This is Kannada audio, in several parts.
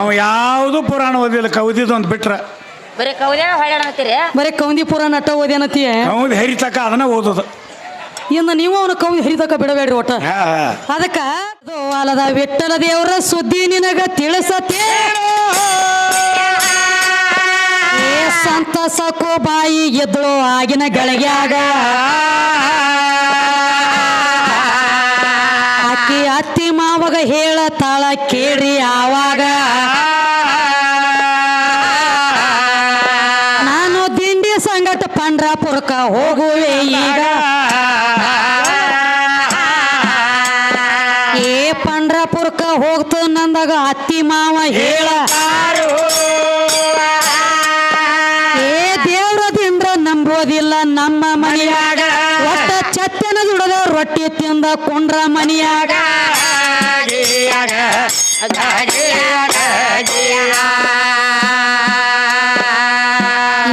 ಅವ ಯಾವುದು ಪುರಾಣ ಓದಿಲ್ಲ ಕವಿದಿದ್ದು ಅಂತ ಬಿಟ್ರ. ಬರೀ ಕೌದ್ಯಾಣ ಹೊಳ್ಯಾಡತ್ತೀರಿ ಬರೀ ಕೌಂದಿ ಪುರ ನಟ ಓದೇನತಿ ಅವ್ನು ಹರಿತಕ ಅದನ್ನ ಓದೋದು. ಇನ್ನು ನೀವು ಅವನು ಕೌಂದಿ ಹರಿತಕ ಬಿಡಬೇಡ್ರಿ ಒಟ್ಟ. ಹಾ, ಹಾ. ಅದಕ್ಕ ಅದು ಅಲದ ವಿಠಲ ದೇವರ ಸುದ್ದಿ ನಿನಗ ತಿಳಿಸತ್ತೆ ಏ ಸಂತ ಸಕೋ ಬಾಯಿ ಗೆದ್ದಳು ಆಗಿನ ಗಳಿಗ್ಯಾಗ ಆಕಿ ಅತ್ತಿ ಮಾವಗ ಹೇಳತಾಳ ಕೇಳ್ರಿ ಆವಾಗ. ರೊಟ್ಟಿ ತಿಂದ ಕುಂಡ್ರ ಮನಿಯಾಗ.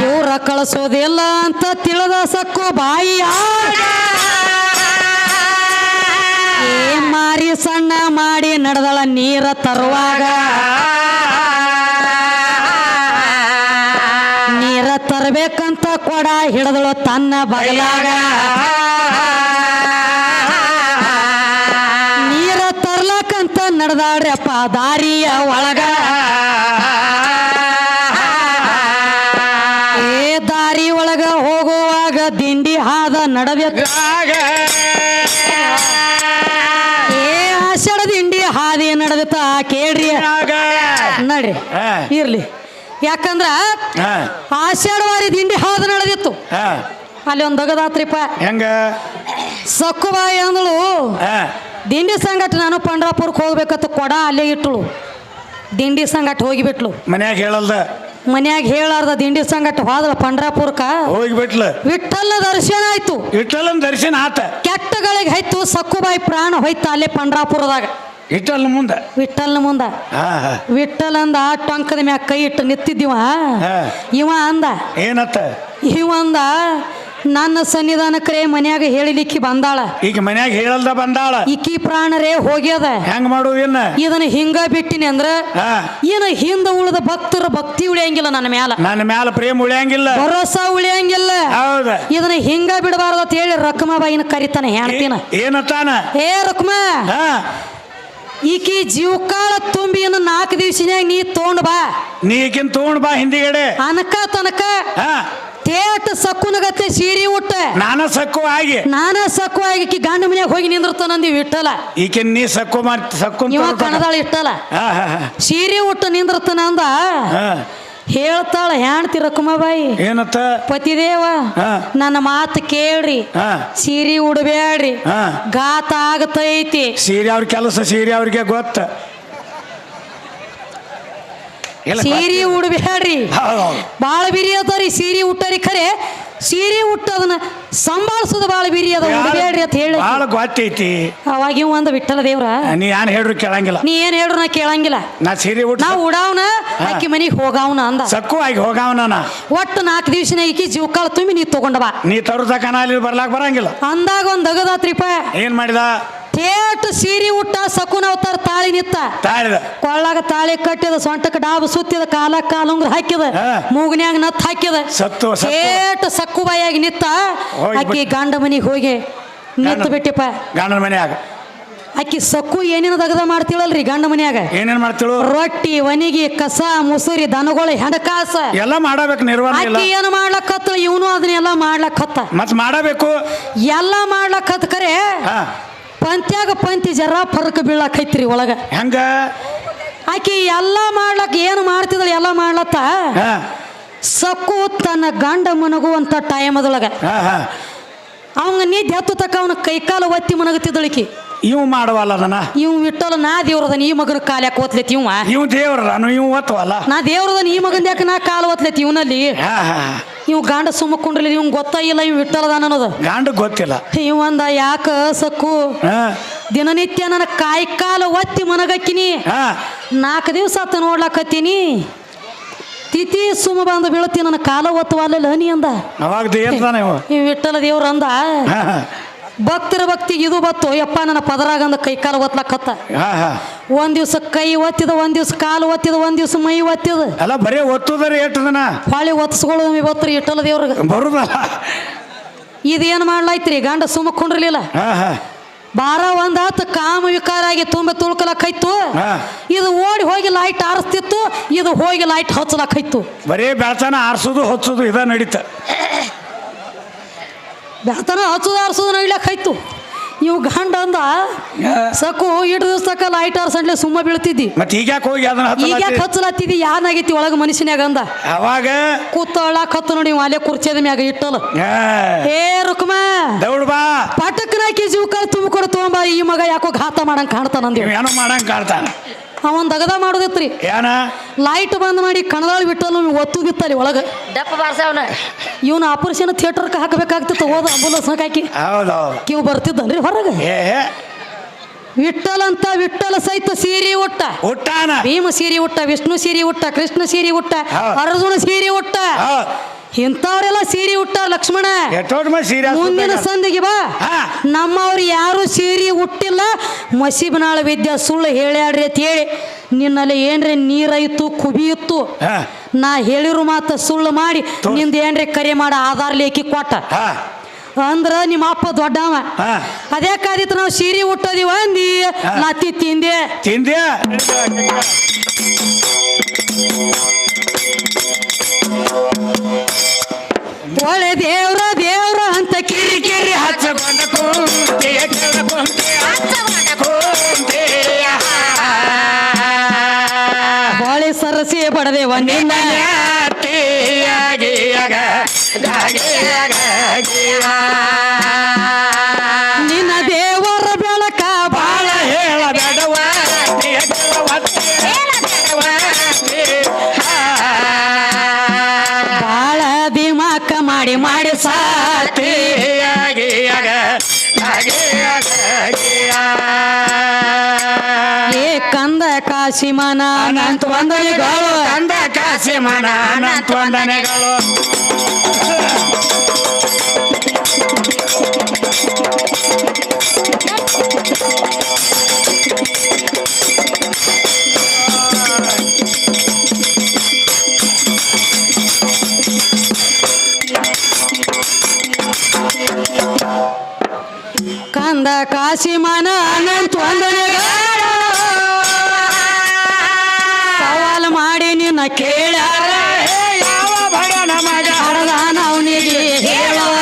ಇವ್ರ ಕಳಿಸೋದಿಲ್ಲ ಅಂತ ತಿಳಿದ ಸಕ್ಕು ಬಾಯಿಯ ಮಾರಿ ಸಣ್ಣ ಮಾಡಿ ನಡೆದಳ ನೀರ ತರುವಾಗ. ನೀರ ತರಬೇಕಂತ ಕೊಡ ಹಿಡಿದಳು ತನ್ನ ಬಗಲಾಗ. ನಡೆದಾಡ್ರಪ್ಪ ದಾರಿಯ ಒಳಗ. ಏ ದಾರಿ ಒಳಗ ಹೋಗುವಾಗ ದಿಂಡಿ ಹಾದ ನಡಬೇಕಾಗ ಏ ಆಷಾಢ ದಿಂಡಿ ಹಾದಿ ನಡೆದಿತ್ತ ಕೇಳ್ರಿ. ನಡ್ರಿ. ಇರ್ಲಿ. ಯಾಕಂದ್ರ ಹಾ, ಆಷಾಢ ವಾರಿ ದಿಂಡಿ ಹಾದ ನಡೆದಿತ್ತು ಅಲ್ಲಿ ಒಂದು ದೊಗದಾತ್ರಿಪ್ಪ. ಹೆಂಗ? ಸಕ್ಕುಬಾಯಿ ಅಂದಳು. ದಿಂಡಿ ಸಂಗಟ ನಾನು ಪಂಡ್ರಾಪುರಕ್ಕೆ ಹೋಗ್ಬೇಕಂತ ಕೊಡ ಅಲ್ಲೇ ಇಟ್ಟಳು. ದಿಂಡಿ ಸಂಗಟ ಹೋಗಿಬಿಟ್ಲು. ಮನ್ಯಾಗ ಹೇಳಲ್ದ? ಮನ್ಯಾಗ ಹೇಳಾರ್ದ ದಿಂಡಿ ಸಂಗಟ ಹೋದ್ರ ಪಂಡ್ರಾಪುರಕ ಹೋಗಿಬಿಟ್ಲ. ವಿಠಲ್ಲ ದರ್ಶನ ಆಯ್ತು. ಇಟ್ಟಲ್ಲನ್ ದರ್ಶನ ಆತ. ಕೆಟ್ಟಗಳಿಗೆ ಆಯ್ತು ಸಕ್ಕುಬಾಯಿ ಪ್ರಾಣ ಹೋಯ್ತ ಅಲ್ಲೇ ಪಂಡ್ರಾಪುರದಾಗ. ಇಟ್ಟಲ್ಲ ಮುಂದ? ವಿಠಲ್ನ ಮುಂದ. ಆ. ವಿಠಲ್ ಅಂದ ಆ ಟೊಂಕದ ಮ್ಯಾಗ ಕೈ ಇಟ್ಟು ನಿಂತಿದ್ದೀವ? ಹಾ. ಇವ ಅಂದ ಏನತ್ತ? ಇವ ಅಂದ ನನ್ನ ಸನ್ನಿಧಾನಕ್ರೇ ಮನ್ಯಾಗ ಹೇಳಿಲಿಕ್ಕೆ ಬಂದಾಳ. ಈಗ ಮನ್ಯಾಗ ಹೇಳಲ್ದ ಬಂದಾಳ. ಇಕ್ಕಿ ಪ್ರಾಣರೇ ಹೋಗ್ಯದ. ಹೆಂಗ್ ಮಾಡು ಇದನ್ನ ಹಿಂಗ ಬಿಟ್ಟಿನಿ ಅಂದ್ರ ಏನ ಹಿಂದ ಉಳಿದ ಭಕ್ತರ ಭಕ್ತಿ ಉಳಿಯಂಗಿಲ್ಲ ನನ್ನ ಮ್ಯಾಲ. ನನ್ನ ಮ್ಯಾಲ ಪ್ರೇಮ ಉಳಿಯಂಗಿಲ್ಲ. ಭರೋಸಾ ಉಳಿಯಂಗಿಲ್ಲ. ಹೌದ. ಇದನ್ನ ಹಿಂಗ ಬಿಡಬಾರ್ದು ಅಂತ ಹೇಳಿ ರಕ್ಮಾಬಾಯಿನ ಕರಿತಾನೆ ಹೇಳ್ತೀನ ಏನತ್ತಾನ? ಏ ರಕ್ಮ. ಹಾ. ಈಕಿ ಜೀವಕಾಳ ತುಂಬಿ ಇನ್ನು ನಾಲ್ಕು ದಿವ್ಸನ್ಯಾಗ ನೀ ತೊಗೊಂಡ್ ಬಾ. ನೀ ಈಕಿನ್ ತಗೊಂಡ್ ಬಾ ಹಿಂದಿಗಡೆ. ಅನಕ ತನಕ. ಹಾ. ತೇಟ್ ಸಕ್ಕುನಗತ್ತೆ ಸೀರೆ ಉಟ್ಟ. ನಾನ ಸಕ್ಕು ಆಗಿ. ನಾನ ಸಕ್ಕು ಆಗಿ ಈಕಿ ಗಂಡ ಮನ್ಯಾಗ ಹೋಗಿ ನಿಂದಿರ್ತಾನಂದಿ ಇಟ್ಟಲ್ಲ. ಈಕೆ ನೀ ಸಕ್ಕು ಮಾಡ್ತಿ ಸಕ್ಕು ಇವ ಕಣದಾಳ ಇಟ್ಟಲ ಹಾ ಆ, ಆ. ಸೀರೆ ಉಟ್ಟು ನಿಂದಿರ್ತಾನ ಅಂದ. ಹೇಳ್ತಾಳ ಹೆಣ್ತಿ ರಕುಮಾಬಾಯಿ ಏನತ್ತ? ಪತಿದೇವ ಹಾ. ನನ್ನ ಮಾತು ಕೇಳ್ರಿ. ಸೀರಿ ಸೀರೆ ಉಡಬೇಡ್ರಿ. ಹಾ. ಗಾತ ಆಗತೈತಿ. ಸೀರೆ ಅವ್ರ ಕೆಲಸ ಸೀರೆ ಅವ್ರಿಗೆ ಗೊತ್ತ. ಸೀರೆ ಉಡ್ಬೇಡ್ರಿ ಬಾಳ ಬಿರಿ ಅದಾರಿ ಸೀರೆ ಉಟ್ಟರಿ ಖರೆ. ಸೀರೆ ಉಟ್ಟದನ್ನ ಸಂಭಾಳಿಸೋದು ಬಾಳ ಬಿರಿ ಅದ ಉಡಬೇಡ್ರಿ ಅಂತ ಹೇಳಿ. ಭಾಳ ಗೊತ್ತೈತಿ. ಅವಾಗ ಇವ ಅಂದ ವಿಠಲ ದೇವ್ರ. ನೀ ಏನ್ ಹೇಳ್ರು ಕೇಳಂಗಿಲ್ಲ. ನೀ ಏನ್ ಹೇಳ್ರು ನಾ ಕೇಳಂಗಿಲ್ಲ. ನಾ ಸೀರೆ ಉಟ್ ನಾ ಉಡಾವ್ನ ಆಕಿ ಮನಿಗೆ ಹೋಗಾವ್ನ ಅಂದ. ಸಕ್ಕು ಆಗಿ ಹೋಗಾವನ ಒಟ್ಟು ನಾಲ್ಕು ದಿವ್ಸನ ಈಕಿ ಜೀವಕಾಳ ತುಂಬಿ ನೀ ತಗೊಂಡವಾ ನೀ ತರುದ ಅಲ್ಲಿ ಬರ್ಲಾಕ್ ಬರಂಗಿಲ್ಲ. ಅಂದಾಗ ಒಂದ್ ದಗದಾತ್ರಿಪ ಏನ್ ಮಾಡಿದ? ತೇಟ್ ಸೀರೆ ಉಟ್ಟ ಸಕುನ ಅವತಾರ ತಾಳಿ ನಿತ್ತ. ತಾಳಿದ. ಕೊಳ್ಳಾಗ ತಾಳಿ ಕಟ್ಟಿದ ಸೊಂಟಕ್ಕೆ ಡಾಬು ಸುತ್ತಿದ ಕಾಲ ಕಾಲುಂಗ್ರ ಹಾಕಿದ. ಮೂಗನ್ಯಾಗ ನತ್ ಹಾಕಿದ. ಸತ್ತು ಸತ್ತು. ಬಾಯಾಗಿ ಸಕ್ಕುಬಾಯಾಗಿ ನಿತ್ತ. ಆಕಿ ಗಂಡ ಮನಿಗೆ ಹೋಗಿ ನಿತ್ತು ಬಿಟ್ಟಿಪ್ಪ. ಗಂಡನ ಮನ್ಯಾಗ. ಆಕಿ ಸಕ್ಕು ಏನೇನು ದಗದ ಮಾಡ್ತಿಳಲ್ರಿ ಗಂಡ ಮನ್ಯಾಗ? ಏನೇನ್ ಮಾಡ್ತಿಳು? ರೊಟ್ಟಿ ವನಿಗಿ ಕಸ ಮುಸುರಿ ದನಗಳು ಹೆಣಕಾಸ. ಎಲ್ಲ ಮಾಡಬೇಕು ನಿರ್ವಹಣೆ ಇಲ್ಲ ಆಕಿ ಏನು ಮಾಡ್ಲಕ್ಕತ್ತ ಇವನು ಅದನ್ನೆಲ್ಲ ಮಾಡ್ಲಕ್ಕತ್ತ ಮತ್ ಮಾಡಬೇಕು. ಎಲ್ಲ ಮಾಡ್ಲಕ್ಕತ್ತ ಕರೆ. ಹಾ. ಪಂತ್ಯಾಗ ಪಂತಿ ಜರ ಫರಕ್ ಬೀಳಾಕೈತ್ರಿ ಒಳಗ. ಹೆಂಗ? ಆಕಿ ಎಲ್ಲ ಮಾಡ್ಲಕ್ ಏನು ಮಾಡ್ತಿದಳು ಎಲ್ಲ ಮಾಡ್ಲತ್ತ? ಸಕ್ಕು ತನ್ನ ಗಂಡ ಮನಗುವಂತ ಟೈಮ್ ಅದೊಳಗ ಅವಂಗ ನಿದ್ದೆ ಹತ್ತು ತಕ್ಕ ಅವನ ಕೈಕಾಲು ಒತ್ತಿ ಮನಗತಿದ್ದಳಿಕಿ ಇವ್ ಮಾಡವಲ್ಲ ಅದನ್ನ? ಇವ್ ಇಟ್ಟಲ್ಲ ನಾ ದೇವ್ರದನ ಈ ಮಗನ ಕಾಲ ಯಾಕೆ ಓದ್ಲೈತಿ ಇವ ಇವ್ ದೇವ್ರ ಇವ್ ಒತ್ತವಲ್ಲ ನಾ ದೇವ್ರದನ ಈ ಮಗನ್ ಯಾಕೆ ನಾ ಕಾಲು ಓದ್ಲೈತಿ ಇವನಲ್ಲಿ? ಇವ್ ಗಂಡ ಸುಮ್ಮಕೊಂಡ್ರಲಿ ಇವ್ ಗೊತ್ತಾಗಿಲ್ಲ ಇವ್ ಇಟ್ಟಲ್ಲದ ಅನ್ನೋದು. ಗಾಂಡ ಗೊತ್ತಿಲ್ಲ. ಇವ್ ಅಂದ ಯಾಕ ಸಕ್ಕು? ದಿನನಿತ್ಯ ನನ್ನ ಕಾಯಿ ಕಾಲು ಒತ್ತಿ ಮನಗಕ್ಕಿನಿ. ಹಾ. ನಾಲ್ಕು ದಿವಸ ಆತ ನೋಡ್ಲಾಕತ್ತೀನಿ. ತಿಥಿ ಸುಮ ಬಂದು ಬೀಳತಿ ನನ್ನ ಕಾಲ ಒತ್ತುವಲ್ಲ ನೀ ಅಂದ. ಅವಾಗ ದೇವ್ರದಾನ ಇವ. ಈ ವಿಠಲ ದೇವ್ರ ಅಂದ. ಭಕ್ತರ ಭಕ್ತಿ ಇದು ಬತ್ತು. ಯಪ್ಪ ನನ್ನ ಪದರಾಗಂದ ಕೈ ಕಾಲು ಹಾ ಒಂದ್ ದಿವ್ಸ ಕೈ ಒತ್ತಿದ ಒಂದ್ ದಿವ್ಸ ಕಾಲು ಒತ್ತಿದ ಒಂದ್ ದಿವ್ಸ ಮೈ ಒತ್ತಿದ. ಅಲ್ಲ ಬರೀ ಒತ್ತುದರಿ ಎಟ್ಟದನ ಹೊಳಿ ಒತ್ಸ್ಕೊಳ್ಳೋ ಇವತ್ತರ ಇಟ್ಟಲ್ಲ ದೇವ್ರಿಗೆ. ಬರುದಲ್ಲ. ಇದೇನು ಮಾಡ್ಲಾಯ್ತ್ರಿ? ಗಂಡ ಸುಮ್ಮಕೊಂಡಿರ್ಲಿಲ್ಲ ಹಾ ಹಾ. ಬಾರ ಒಂದ್ ಹತ್ತು ಕಾಮ ವಿಕಾರ ಆಗಿ ತುಂಬ ತುಳ್ಕಲಕ್ಕೈತು. ಇದು ಓಡಿ ಹೋಗಿ ಲೈಟ್ ಆರಿಸ್ತಿತ್ತು ಇದು ಹೋಗಿ ಲೈಟ್ ಹಚ್ಚಲಕ್ಕೈತು ಬರೀ ಬೆಳತನ ಆರಿಸೋದು ಹೊಚ್ಚೋದು ಇದ ನಡೀತ. ಬೆಳತನ ಹಚ್ಚುದು ಆರಿಸೋದು ಹೈತು? ಇವು ಗಂಡ ಅಂದ ಸಕು ಇಟ್ಟು ದಿವ್ಸ ತಕ ಲೈಟ್ ಆರ್ಸಂಡ್ಲೆ ಸುಮ್ಮ ಬೀಳ್ತಿದ್ದಿ. ಮತ್ತೆ ಈಗ ಯಾಕೆ ಹೋಗಿ ಅದನ್ನ ಈಗ ಯಾಕೆ? ಹಚ್ಚಲತ್ತಿದ್ದಿ ಯಾನಾಗೈತಿ ಒಳಗ ಮನುಷ್ಯನ್ಯಾಗ ಅಂದ. ಅವಾಗ? ಕೂತಳಕ್ ಹತ್ತು ನೋಡಿ ಅಲ್ಲೇ ಕುರ್ಚಿದ ಮ್ಯಾಗ ಇಟ್ಟಲ್ಲ ಏ ರುಕ್ಮ! ದೌಡ್ಬಾ ಪಟಕ್ನಾಕಿ ಜೀವಕಾಲ ತುಂಬಿಕೊಡು ತೊಗೊಂಬ ಈ ಮಗ ಯಾಕೋ ಘಾತ ಮಾಡಂಗ್ ಕಾಣ್ತಾನಂದಿ ಏನೋ ಮಾಡಂಗ್ ಕಾಣ್ತಾನ. ಅವನ್ ದಗದ ಮಾಡೋದಿತ್ರಿ. ಏನ? ಲೈಟ್ ಬಂದ್ ಮಾಡಿ ಕಣದಾಳ ಬಿಟ್ಟಲ್ಲ ಒತ್ತು ಬಿತ್ತಲ್ಲಿ ಒಳಗ. ದಪ್ಪ ಬಾರ್ಸವನ ಇವನ ಆಪರೇಷನ್ ಥಿಯೇಟರ್ಗೆ ಹಾಕಬೇಕಾಗ್ತಿತ್ತು ಹೋದ ಅಂಬುಲೆನ್ಸ್ ಹಾಕಿ. ಹೌದೌದು. ಕಿವ್ ಬರ್ತಿದ್ದನ್ರಿ ಹೊರಗೆ. ಏ ವಿಠಲ್ ಅಂತ ವಿಠಲ ಸಹಿತ ಸೀರಿ ಉಟ್ಟ. ಹುಟ್ಟಾನ ಭೀಮ ಸೀರಿ ಉಟ್ಟ ವಿಷ್ಣು ಸೀರಿ ಉಟ್ಟ ಕೃಷ್ಣ ಸೀರಿ ಉಟ್ಟ ಅರ್ಜುನ ಸೀರಿ ಉಟ್ಟ. ಇಂಥವ್ರೆಲ್ಲ ಸೀರೆ ಉಟ್ಟ ಲಕ್ಷ್ಮಣ ಮಂದಿ ಮುಂದಿನ ಸಂದಿಗೆ ಬಾ. ನಮ್ಮವ್ರು ಯಾರು ಸೀರೆ ಉಟ್ಟಿಲ್ಲ. ಮಸೀಬನಾಳ ವಿದ್ಯ ಸುಳ್ಳು ಹೇಳ್ಯಾಡ್ರಿ ಅಂತ ಹೇಳಿ ನಿನ್ನಲ್ಲಿ ಏನ್ರಿ ನೀರೈತು ಕುಬಿಯಿತ್ತು ನಾ ಹೇಳಿರೋ ಮಾತು ಸುಳ್ಳು ಮಾಡಿ ನಿಂದ ಏನ್ರಿ ಕರೆ ಮಾಡ ಆಧಾರ್ ಲೇಖಿ ಕೊಟ್ಟ? ಅಂದ್ರ ನಿಮ್ಮ ಅಪ್ಪ ದೊಡ್ಡವ. ಅದೇ ಕಾದಿತ್ತು ನಾವು ಸೀರೆ ಉಟ್ಟದಿವ ಅಂದಿ ನಾ ನಾತಿ ತಿಂದೆ. ತಿಂದ್ಯಾ? ಕಾಶಿಮನ ಅನಂತ ವಂದನೆಗಳು. ಕಂದ ಕಾಸಿಮನ ಅನಂತ ವಂದನೆಗಳು. ಕಂದ ಕಾಶಿಮನ ಅನಂತ ವಂದನೆಗಳು. ಕೇಳ್ಯಾರ ಯಾವ ಭಗನ ಮಗ ಹಡದಾನ ಅವನಿಗೆ ಹೇಳುವ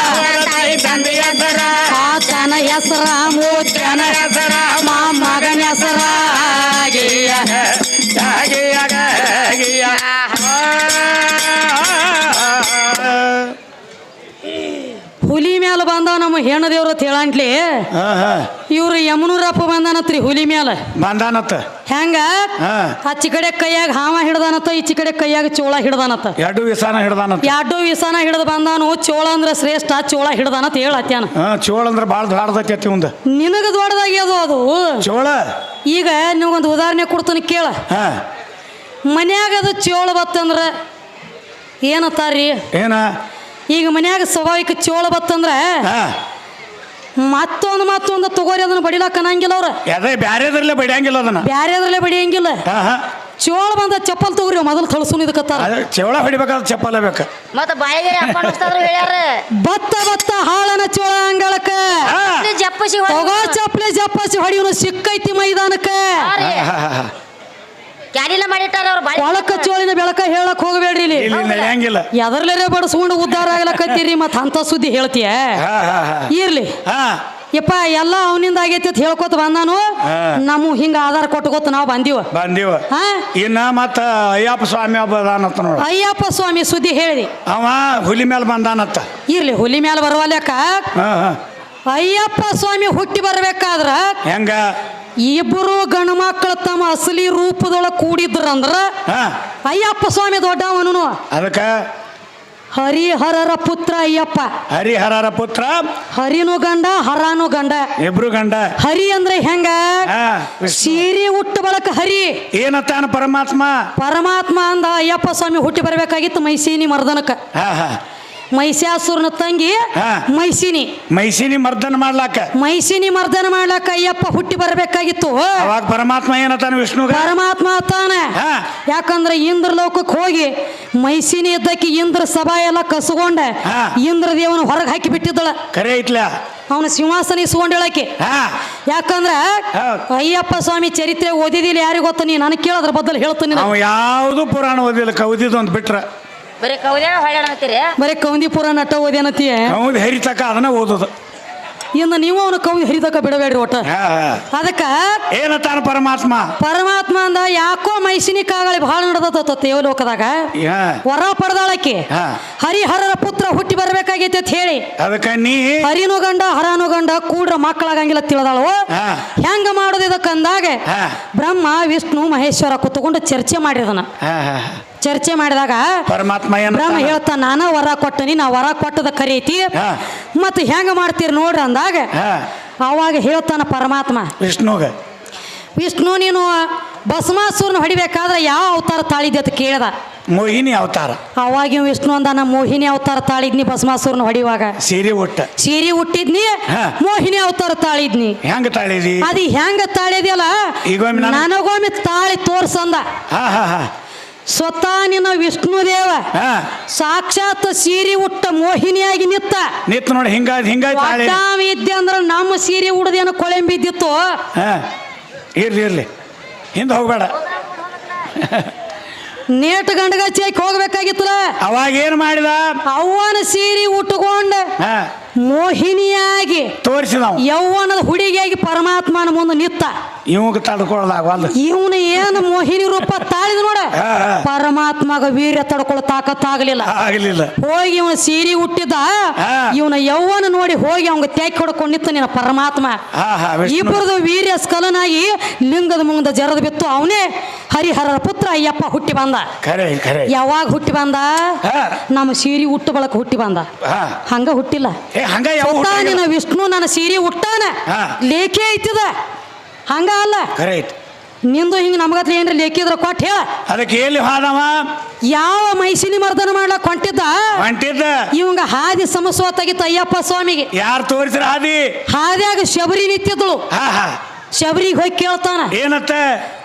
ತಾಯಿ ತಂದೆಯ ಸರ ಆತನ ಹೆಸರ ಮೂತ್ಯನ ಹೆಸರ ಮಗನ ಹೆಸರ. ಹುಲಿ ಮ್ಯಾಲ ಬಂದ ನಮ್ಮ ಹೆಣ್ಣು ದೇವ್ರ ತಿಳಂಟ್ಲಿ. ಇವ್ರು ಯಮನೂರಪ್ಪ ಬಂದಾನತ್ರಿ ಹುಲಿ ಮೇಲೆ ಬಂದಾನತ್ತ. ಹೆಂಗ? ಆ ಆಚಿ ಕಡೆ ಕೈಯಾಗ ಹಾವ ಹಿಡ್ದಾನತ್ತ ಈಚಿ ಕಡೆ ಕೈಯಾಗ ಚೋಳ ಹಿಡ್ದಾನತ್ತ. ಎರಡು ವಿಸಾನ ಹಿಡ್ದಾನತ್ತ. ಎರಡು ವಿಸಾನ ಹಿಡ್ದು ಬಂದಾನು ಚೋಳ ಅಂದ್ರ ಶ್ರೇಷ್ಠ ಚೋಳ ಹಿಡ್ದಾನತ್ ಹೇಳತ್ಯಾನ ಹಾ ಚೋಳ ಅಂದ್ರೆ ಬಾಳ ದಾಡ್ದೈತಿ ಮುಂದೆ ನಿನಗ ದೊಡ್ಡದಾಗ್ಯದು ಅದು? ಚೋಳ. ಈಗ ನಿಮಗೊಂದು ಉದಾಹರಣೆ ಕೊಡ್ತೀನಿ ಕೇಳ. ಹಾ. ಮನ್ಯಾಗ ಅದು ಚೋಳ ಬತ್ತಂದ್ರ ಏನತ್ತಾರ್ರಿ? ಏನ? ಈಗ ಮನ್ಯಾಗ ಸ್ವಾಭಾವಿಕ ಚೋಳ ಬತ್ತಂದ್ರ ಹಾ. ಮತ್ತೊಂದು ಮತ್ತೊಂದು ತಗೋರಿ ಅದನ್ನ ಬಡಿಲಾಕ ಅನ್ನಂಗಿಲ್ಲ ಅವ್ರ. ಅದೇ ಬ್ಯಾರೆದ್ರಲ್ಲೇ ಬಡಿಯಂಗಿಲ್ಲ ಅದನ್ನ. ಬ್ಯಾರೆ ಅದ್ರಲ್ಲೇ ಬಡಿಯಂಗಿಲ್ಲ ಚೋಳ ಬಂದ ಚಪ್ಪಲ್ ತಗೋರಿ ಮೊದಲು ಕಳ್ಸೂನ್ ಇದಕ್ಕತ್ತಾರ. ಅದೇ ಚೋಳ ಹೊಡಿಬೇಕಾದ್ರೆ ಚಪ್ಪಲ ಬೇಕು. ಮತ್ತ ಬಾಯಿಗೆ ಹಾಕೊಂಡು ಹೋಗ್ತಾದ್ರು ಹೇಳ್ಯಾರ. ಬತ್ತ ಬತ್ತ ಹಾಳನ ಚೋಳ ಅಂಗಳಕ್ಕ. ಇಲ್ಲಿ ಜಪ್ಪಸಿ ಹೊಡಿ- ತಗೋ ಚಪ್ಪಲೆ ಜಪ್ಪಸಿ ಹೊಡಿಯೋನು ಸಿಕ್ಕೈತಿ ಮೈದಾನಕ್ಕ. ಹಾ ಕ್ಯಾನಿಲ ಮಾಡಿಟ್ಟಾರ ಅವ್ರ ಬಾಯಿ ಚೋಳಿನ ಬೆಳಕ ಹೇಳಕ್ ಹೋಗಬೇಡ್ರಿ ಇಲ್ಲಿ. ಇಲ್ಲಿ ನಡೆಯಂಗಿಲ್ಲ ಎದರ್ಲೇರೆ ಬಡಿಸ್ಕೊಂಡು ಉದ್ಧಾರ ಆಗ್ಲಕತ್ತೀರಿ ಮತ್ ಅಂತ ಸುದ್ದಿ ಹೇಳ್ತೀಯ? ಹಾ ಹಾ ಹಾ. ಇರ್ಲಿ. ಹಾ. ಯಪ್ಪ ಎಲ್ಲ ಅವನಿಂದ ಆಗೈತಿ ಅಂತ ಹೇಳ್ಕೊತ ಬಂದಾನು. ನಮ್ಮ ಹಿಂಗ ಆಧಾರ ಕೊಟ್ಕೋತ ನಾವು ಬಂದೀವ. ಬಂದೀವ. ಹಾ? ಇನ್ನ ಮತ್ತ ಅಯ್ಯಪ್ಪ ಸ್ವಾಮಿ ಒಬ್ಬ ಅದಾನತ್ತ ನೋಡ. ಅಯ್ಯಪ್ಪ ಸ್ವಾಮಿ ಸುದ್ದಿ ಹೇಳಿ. ಅವ ಹುಲಿ ಮ್ಯಾಲ ಬಂದಾನತ್ತ ಇರ್ಲಿ ಹುಲಿ ಮ್ಯಾಲ ಬರವಲ್ಯಾಕ? ಹಾ ಹಾ. ಅಯ್ಯಪ್ಪ ಸ್ವಾಮಿ ಹುಟ್ಟಿ ಬರ್ಬೇಕಾದ್ರ ಹೆಂಗ? ಇಬ್ಬರು ಗಂಡು ಮಕ್ಕಳು ತಮ್ಮ ಅಸಲಿ ರೂಪದೊಳಗೆ ಕೂಡಿದ್ರಂದ್ರ ಹಾ. ಅಯ್ಯಪ್ಪ ಸ್ವಾಮಿ ದೊಡ್ಡವನು ಅದಕ್ಕ? ಹರಿಹರರ ಪುತ್ರ ಅಯ್ಯಪ್ಪ. ಹರಿಹರರ ಪುತ್ರ? ಹರಿನು ಗಂಡ ಹರಾನು ಗಂಡ. ಇಬ್ರು ಗಂಡ. ಹರಿ ಅಂದ್ರೆ ಹೆಂಗ? ಸೀರಿ ಹುಟ್ಟು ಬಳಕ ಹರಿ. ಏನತ್ತಾನ ಪರಮಾತ್ಮ? ಪರಮಾತ್ಮ ಅಂದ ಅಯ್ಯಪ್ಪ ಸ್ವಾಮಿ ಹುಟ್ಟಿ ಬರ್ಬೇಕಾಗಿತ್ತು ಮೈಸೀನಿ ಹಾ. ಮೈಸಾಸುರನ ತಂಗಿ ಹಾ. ಮೈಸಿನಿ. ಮೈಸಿನಿ ಮರ್ದನ ಮಾಡ್ಲಾಕ. ಮೈಸಿನಿ ಮರ್ದನ ಮಾಡ್ಲಕ್ಕ ಅಯ್ಯಪ್ಪ ಹುಟ್ಟಿ ಬರಬೇಕಾಗಿತ್ತು. ಅವಾಗ ಪರಮಾತ್ಮ ಏನತಾನ ವಿಷ್ಣುಗ? ಪರಮಾತ್ಮ ತಾನೆ. ಹಾ. ಯಾಕಂದ್ರೆ ಇಂದ್ರ ಲೋಕಕ್ಕೆ ಹೋಗಿ ಮೈಸಿನಿ ಇದ್ದಕ್ಕೆ ಇಂದ್ರ ಸಭಾ ಎಲ್ಲ ಕಸ್ಕೊಂಡ ಹಾ. ಇಂದ್ರ ದೇವನ ಹೊರಗೆ ಹಾಕಿ ಬಿಟ್ಟಿದ್ದಳ. ಕರೆ ಐತ್ಲ. ಅವನ ಸಿಂಹಾಸನ ಇಸ್ಕೊಂಡೇಳಕ್ಕೆ ಹಾ. ಯಾಕಂದ್ರ ಹೌದ್. ಅಯ್ಯಪ್ಪ ಸ್ವಾಮಿ ಚರಿತ್ರೆ ಓದಿದಿಲ್ಲ ಯಾರಿಗೂ ಗೊತ್ತ ನೀ ನನಗೆ ಕೇಳೋದ್ರ ಬದಲು ಹೇಳ್ತೀನಿ ನಾನು. ಅವ ಯಾವುದು ಪುರಾಣ ಓದಿಲ್ಲ ಕೌದಿದ್ದು ಅಂತ ಬಿಟ್ರ. ಬರೀ ಕೌದೇನ ಹೊಳ್ಯಾಡತ್ತೀರಿ ಬರೀ ಕೌಂದಿ ಪುರ ನಟ ಓದೇನತಿಯ ಕೌದಿ ಹರಿತಕ ಅದನ್ನ ಓದೋದು. ಇನ್ನು ನೀವು ಅವನ ಕವಿ ಹರಿದಕ್ಕ ಬಿಡಬೇಡ್ರಿ ಒಟ್ಟ. ಅದಕ್ಕ ಏನತಾನ ಪರಮಾತ್ಮ? ಪರಮಾತ್ಮ ಅಂದ ಯಾಕೋ ಮೈಸಿನಿ ಕಾಗಳಿ ಬಹಳ ನಡೆದತ್ತ ದೇವಲೋಕದಾಗ. ಹೊರ ವರ ಪಡೆದಾಳಕ್ಕೆ. ಹರಿಹರರ ಪುತ್ರ ಹುಟ್ಟಿ ಬರ್ಬೇಕಾಗೈತಿ ಅಂತ ಹೇಳಿ. ಅದಕ್ಕ ನೀ ಹರಿನು ಗಂಡ ಹರನು ಗಂಡ ಕೂಡ್ರ ಮಕ್ಕಳಾಗಂಗಿಲ್ಲ ತಿಳಿದಾಳು. ಹೆಂಗ ಮಾಡೋದು ಇದಕ್ಕಂದಾಗ. ಬ್ರಹ್ಮ ವಿಷ್ಣು ಮಹೇಶ್ವರ ಕುತ್ಕೊಂಡು ಚರ್ಚೆ ಮಾಡಿದನ ಹಾ ಹಾ. ಚರ್ಚೆ ಮಾಡಿದಾಗ ಪರಮಾತ್ಮ ಬ್ರಹ್ಮ ಹೇಳ್ತಾನ ಹೇಳ್ತಾ ನಾನ ವರ ಕೊಟ್ಟನಿ ನಾ ವರ ಕೊಟ್ಟದ ಕರೀತಿ. ಮತ್ತೆ ಹೆಂಗ ಮಾಡ್ತೀರಿ ನೋಡ್ರಿ ಅಂದಾಗ ಅವಾಗ ಹೇಳ್ತಾನ ಪರಮಾತ್ಮ ವಿಷ್ಣುಗ. ವಿಷ್ಣು ನೀನು ಭಸ್ಮಾಸುರನ ಹೊಡಿಬೇಕಾದ್ರೆ ಯಾವ ಅವತಾರ ತಾಳಿದ್ಯ ಅಂತ ಕೇಳ್ದ. ಮೋಹಿನಿ ಅವತಾರ. ಅವಾಗ ವಿಷ್ಣು ಅಂದ ನಾ ಮೋಹಿನಿ ಅವತಾರ ತಾಳಿದ್ನಿ ಭಸ್ಮಾಸುರನ ಹೊಡಿವಾಗ ಸೀರೆ ಉಟ್ಟ. ಸೀರೆ ಹುಟ್ಟಿದ್ನಿ ಮೋಹಿನಿ ಅವತಾರ ತಾಳಿದ್ನಿ. ಹೆಂಗ ತಾಳಿದಿ? ಅದು ಹೆಂಗ ತಾಳಿದ್ಯಲ್ಲ? ನನಗೊಮ್ಮೆ ತಾಳಿ ತೋರ್ಸಂದ. ಹಾ ಹಾ ಹಾ. ಸ್ವತಃ ನಿನ್ನ ವಿಷ್ಣು ದೇವ ಹಾ. ಸಾಕ್ಷಾತ್ ಸೀರೆ ಉಟ್ಟ ಮೋಹಿನಿಯಾಗಿ ನಿತ್ತ. ನಿತ್ ನೋಡಿ ಹಿಂಗ ಹಿಂಗಾಯ್ತು ಒಟ್ಟಾಮ ಇದ್ದೆ ಅಂದ್ರೆ ನಮ್ಮ ಸೀರೆ ಉಡ್ದೇನು ಕೊಳೆಂಬಿದ್ದಿತ್ತು ಬಿದ್ದಿತ್ತು ಇರ್ಲಿ ಇರ್ಲಿ. ಹಿಂದೆ ಹೋಗ್ಬೇಡ. ನೇಟ್ ಗಂಡಗಚ್ಚಿ ಚೇಕ್ ಹೋಗ್ಬೇಕಾಗಿತ್ತಲ್ಲ. ಅವಾಗ ಏನ್ ಮಾಡಿದ? ಅವನ ಸೀರಿ ಉಟ್ಟುಕೊಂಡ ಮೋಹಿನಿಯಾಗಿ ತೋರಿಸಿದ ಯೌವನದ ಹುಡುಗಿಯಾಗಿ ಪರಮಾತ್ಮನ ಮುಂದೆ ನಿತ್ತ. ಇವಾಗ ತಡ್ಕೊಳ್ದಾಗ ಒಂದು ಇವನು ಏನು ಮೋಹಿನಿ ರೂಪ ತಾಳಿದ ನೋಡ? ಪರಮಾತ್ಮಗ ವೀರ್ಯ ತಡ್ಕೊಳ್ಳೋ ತಾಕತ್ತಾಗಲಿಲ್ಲ ಆಗಲಿಲ್ಲ. ಹೋಗಿ ಇವನ ಸೀರೆ ಹುಟ್ಟಿದ. ಇವನ ಯೌವನ ನೋಡಿ ಹೋಗಿ ಅವಂಗ ತ್ಯಾಕ್ ಹೊಡ್ಕೊಂಡು ನಿತ್ತ ನಿನ್ನ ಪರಮಾತ್ಮ. ಇಬ್ಬರದು ವೀರ್ಯ ಸ್ಖಲನಾಗಿ ಲಿಂಗದ ಮುಂದೆ ಜರದ ಬಿತ್ತು ಅವನೇ ಹರಿಹರರ ಪುತ್ರ ಅಯ್ಯಪ್ಪ ಹುಟ್ಟಿ ಬಂದ. ಯಾವಾಗ ಹುಟ್ಟಿ ಬಂದ? ನಮ್ಮ ಸೀರೆ ಹುಟ್ಟು ಬಳಕ ಹುಟ್ಟಿ ಬಂದ. ಹಂಗ ಹುಟ್ಟಿಲ್ಲ. ನಿನ್ನ ವಿಷ್ಣು ನನ್ನ ಸೀರೆ ಹುಟ್ಟಾನ. ಲೇಖೆ ಐತಿದ. ಹಂಗ ಅಲ್ಲ. ನಿಂದು ಹಿಂಗೆ ನಮಗತ್ರ ಏನ್ರಿ ಲೇಖಿದ್ರ ಕೊಟ್ಟು ಹೇಳ. ಅದಕ್ಕೆ ಎಲ್ಲಿ ಹಾದವ? ಯಾವ ಮೈಸಿನಿ ಮರ್ದನ ಮಾಡ್ಲಾ ಹೊಂಟಿದ್ದ ಹೊಂಟಿದ್ದ ಇವಂಗ ಹಾದಿ ಸಮಸ್ವತ್ತಾಗಿತ್ತು ಅಯ್ಯಪ್ಪ ಸ್ವಾಮಿಗೆ. ಯಾರು ತೋರಿಸ್ರ ಹಾದಿ? ಹಾದ್ಯಾಗ ಶಬರಿ ನಿಂತಿದ್ಳು ಹಾ ಹಾ. ಶಬರಿಗೆ ಹೋಗಿ ಕೇಳ್ತಾನ. ಏನತ್ತ?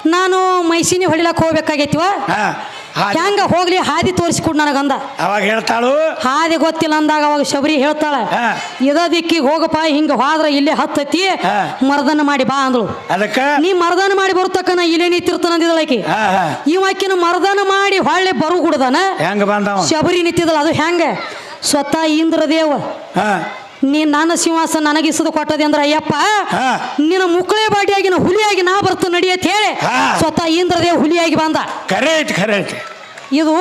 ನಾನು ಮೈಸಿನಿ ಹೊಡಿಲಕ್ ಹೋಗ್ಬೇಕಾಗೈತಿವ. ಹಾ. ಹೆಂಗ ಹೋಗ್ಲಿ ಹಾದಿ ತೋರಿಸ್ಕೊಡ್ ನನಗಂದ. ಅವಾಗ ಹೇಳ್ತಾಳು? ಹಾದಿ ಗೊತ್ತಿಲ್ಲ ಅಂದಾಗ ಅವಾಗ ಶಬರಿ ಹೇಳ್ತಾಳ. ಇದ ದಿಕ್ಕಿಗೆ ಹೋಗಪ್ಪ ಹಿಂಗ ಹೋದ್ರ ಇಲ್ಲೇ ಹತ್ತತಿ ಮರದನ್ನ ಮಾಡಿ ಬಾ ಅಂದಳು. ಅದಕ್ಕ? ನೀ ಮರದನ ಮಾಡಿ ಬರ್ತಕ್ಕನ ನಾ ಇಲ್ಲೇ ನಿಂತಿರ್ತಾನ ಅಂದಿದಳಕಿ ಹಾ ಹಾ. ಮರದನ ಮಾಡಿ ಹೊಳ್ಳೆ ಬರು ಗುಡ್ದನ ಹೆಂಗ ಬಂದ ಶಬರಿ ನಿಂತಿದಳ ಅದು ಹೆಂಗ? ಸ್ವತಃ ಇಂದ್ರದೇವ. ಹಾ. ನೀ ನನ್ನ ಸಿಂಹಾಸನ ನನಗಿಸದು ಕೊಟ್ಟದೆ ಅಂದ್ರೆ ಅಯ್ಯಪ್ಪ. ನಿನ್ನ ಮುಕ್ಕಳೆ ಬಾಟಿಯಾಗಿ ನಾ ಹುಲಿಯಾಗಿ ನಾ ಬರ್ತು ನಡಿಯತ್ ಹೇಳಿ. ಸ್ವತಃ ಇಂದ್ರದೇವ್ ಹುಲಿಯಾಗಿ ಬಂದ. ಕರೆಕ್ಟ್ ಕರೆಕ್ಟ್ ಇದು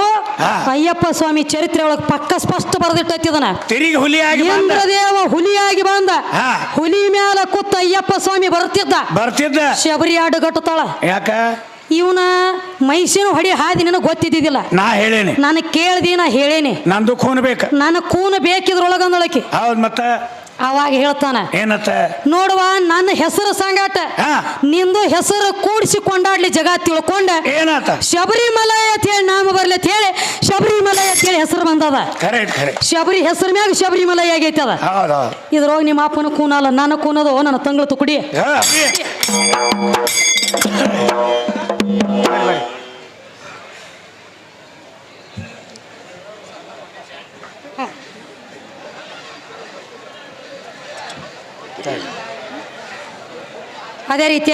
ಅಯ್ಯಪ್ಪ ಸ್ವಾಮಿ ಚರಿತ್ರೆ ಒಳಗೆ ಪಕ್ಕ ಸ್ಪಷ್ಟ ಬರೆದಿಟ್ಟೈತಿದನ ತಿರುಗಿ ಹುಲಿಯಾಗಿ ಬಂದ. ಇಂದ್ರದೇವ ಹುಲಿಯಾಗಿ ಬಂದ. ಹಾ. ಹುಲಿ ಮ್ಯಾಲ ಕೂತ ಅಯ್ಯಪ್ಪ ಸ್ವಾಮಿ ಬರ್ತಿದ್ದ. ಬರ್ತಿದ್ದ. ಶಬರಿ ಆಡು ಗಟ್ಟತಾಳ ಯಾಕ? ಇವನ ಮೈಸಿನ ಹೊಡಿ ಹಾದಿ ನನಗೆ ಗೊತ್ತಿದ್ದಿದ್ದಿಲ್ಲ. ನಾ ಹೇಳೇನಿ. ನಾನು ಕೇಳ್ದಿ ನಾ ಹೇಳೇನಿ. ನಂದು ಖೂನ್ ಬೇಕ. ನನ್ನ ಕೂನ ಬೇಕಿದ್ರೊಳಗೊಂದೊಳಕಿ ಹೌದ್ ಮತ್ತ? ಅವಾಗ ಹೇಳ್ತಾನ. ಏನತ್ತ? ನೋಡುವ ನನ್ನ ಹೆಸರು ಸಂಗಾಟ. ನಿಂದು ಹೆಸರು ಕೂಡಿಸಿ ಕೊಂಡಾಡ್ಲಿ ಜಗ ತಿಳ್ಕೊಂಡ. ಏನತ್ತ? ಶಬರಿಮಲಯ ಅಂತ ಹೇಳಿ ನಾಮ ಬರ್ಲಿ ಅಂತ ಹೇಳಿ ಶಬರಿಮಲಯ ಅಂತ ಹೇಳಿ ಹೆಸರು ಬಂದದ. ಶಬರಿ ಹೆಸರು ಮ್ಯಾಗ ಶಬರಿಮಲೈ ಆಗೈತೆ ಅದ ಹೌದು ಹೌದು. ಇದ್ರೊಳಗೆ ನಿಮ್ಮ ಅಪ್ಪನ ಕೂನಲ್ಲ ನನ್ನ ಕೂನದು ನನ್ನ ತಂಗಳು ತುಕುಡಿ. ಅದೇ ರೀತಿ